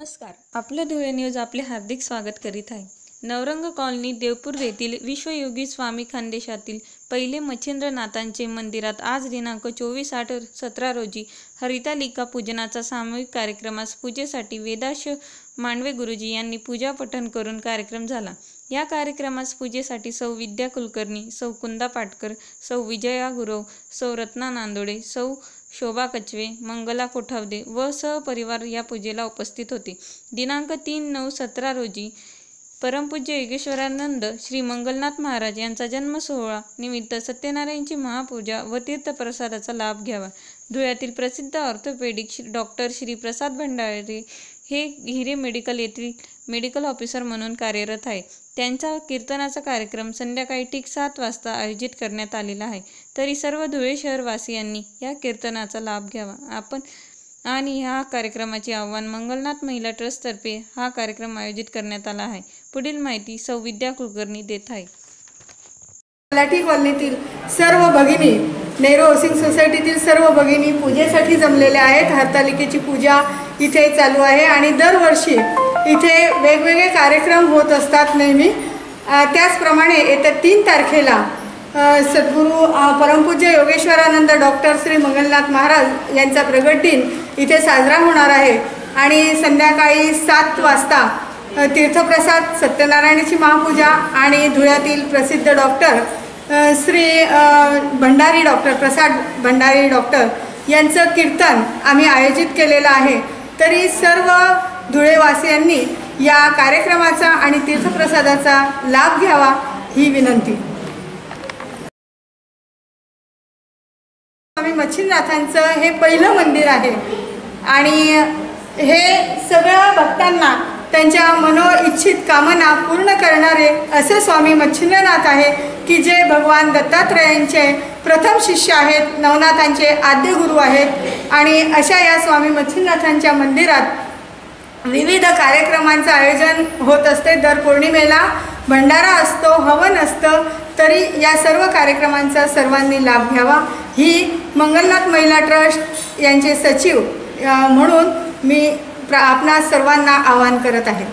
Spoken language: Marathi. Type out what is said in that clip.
नमस्कार. आपलं धुळे न्यूज आपले हार्दिक स्वागत करीत आहे. नवरंग कॉलनी देवपूर येथील विश्वयोगी स्वामी खानदेशातील पहिले मच्छिंद्रनाथांचे मंदिरात आज दिनांक चोवीस आठ सतरा रोजी हरितालिका पूजनाचा सामूहिक कार्यक्रमास पूजेसाठी वेदाश मांडवे गुरुजी यांनी पूजा पठण करून कार्यक्रम झाला. या कार्यक्रमास पूजेसाठी सौ विद्या कुलकर्णी सौ कुंदा पाटकर सौ विजया गुरव सौ रत्ना नांदोडे सौ शोभा कचवे मंगला कोठावदे व सहपरिवार या पूजेला उपस्थित होते. दिनांक तीन नऊ सतरा रोजी परमपूज्य योगेश्वरानंद श्री मंगलनाथ महाराज यांचा जन्म सोहळा निमित्त सत्यनारायणची महापूजा व तीर्थप्रसादाचा लाभ घ्यावा. धुळ्यातील प्रसिद्ध ऑर्थोपेडिक श्री डॉक्टर श्री प्रसाद भंडारे हे हिरे मेडिकल येथील मेडिकल ऑफिसर म्हणून कार्यरत आहे. त्यांचा कीर्तनाचा कार्यक्रम संध्याकाळी ठीक सात वाजता आयोजित करण्यात आलेला आहे. तरी सर्व धुळे शहरवासियांनी या कीर्तनाचा लाभ घ्यावा. आपण आणि ह्या कार्यक्रमाचे आव्हान मंगलनाथ महिला ट्रस्टतर्फे हा कार्यक्रम आयोजित करण्यात आला आहे. पुढील माहिती सौ विद्या कुलकर्णी देत आहे. मराठी कॉलनीतील सर्व भगिनी नेहरू हाऊसिंग सोसायटीतील सर्व भगिनी पूजेसाठी जमलेल्या आहेत. हरतालिकेची पूजा इथे चालू आहे आणि दरवर्षी इथे वेगवेगळे कार्यक्रम होत असतात नेहमी. त्याचप्रमाणे येत्या तीन तारखेला सद्गुरू परमपूज्य योगेश्वरानंद डॉक्टर श्री मंगलनाथ महाराज यांचा प्रगट दिन इथे साजरा होणार आहे. आणि संध्याकाळी सात वाजता तीर्थप्रसाद सत्यनारायणाची महापूजा आणि धुळ्यातील प्रसिद्ध doctor Shri Bhandari doctor Prasad Bhandari doctor यांचं कीर्तन आम्ही आयोजित केलेलं आहे. तरी सर्व धुळेवासियांनी या कार्यक्रमाचा आणि तीर्थप्रसादाचा लाभ घ्यावा ही विनंती. स्वामी मच्छिंद्रनाथांचं हे पहिलं मंदिर आहे आणि हे सगळ्या भक्तांना त्यांच्या मनोइच्छित कामना पूर्ण करणारे असे स्वामी मच्छिंद्रनाथ आहे की जे भगवान दत्तात्रयांचे प्रथम शिष्य आहेत नवनाथांचे आद्य गुरु आहेत आणि अशा या स्वामी मच्छिंद्रनाथांच्या मंदिरात विविध कार्यक्रमांचं आयोजन होत असते. दर पौर्णिमेला भंडारा असतो हवन असतं. तरी या सर्व कार्यक्रमांचा सर्वांनी लाभ घ्यावा. ही मंगलनाथ महिला ट्रस्ट यांचे सचिव म्हणून मी प्र आपणा सर्वांना आवाहन करत आहे.